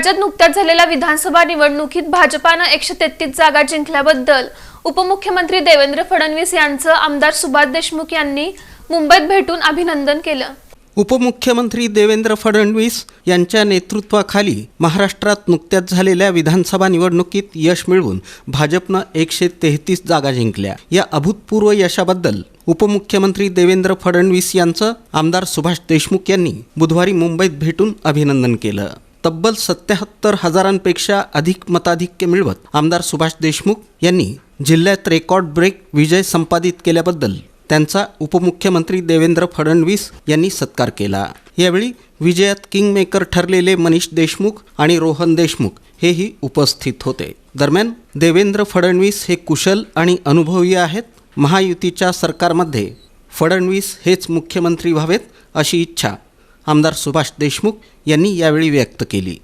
राज्यात नुकत्याच झालेल्या विधानसभा निवडणुकीत भाजपानं एकशे तेहतीस जागा जिंकल्याबद्दल उपमुख्यमंत्री देवेंद्र फडणवीस यांचं आमदार सुभाष देशमुख यांनी मुंबईत भेटून अभिनंदन केलं. उपमुख्यमंत्री देवेंद्र फडणवीस यांच्या नेतृत्वाखाली महाराष्ट्रात नुकत्याच झालेल्या विधानसभा निवडणुकीत यश मिळवून भाजपनं एकशे तेहतीस जागा जिंकल्या. या अभूतपूर्व यशाबद्दल उपमुख्यमंत्री देवेंद्र फडणवीस यांचं आमदार सुभाष देशमुख यांनी बुधवारी मुंबईत भेटून अभिनंदन केलं. तब्बल सत्याहत्तर हजारांपेक्षा अधिक मताधिक्य मिळवत आमदार सुभाष देशमुख यांनी जिल्ह्यात रेकॉर्ड ब्रेक विजय संपादित केल्याबद्दल त्यांचा उपमुख्यमंत्री देवेंद्र फडणवीस यांनी सत्कार केला. यावेळी विजयात किंगमेकर ठरलेले मनीष देशमुख आणि रोहन देशमुख हेही उपस्थित होते. दरम्यान देवेंद्र फडणवीस हे कुशल आणि अनुभवी आहेत. महायुतीच्या सरकारमध्ये फडणवीस हेच मुख्यमंत्री व्हावेत अशी इच्छा आमदार सुभाष देशमुख यांनी यावेळी व्यक्त केली.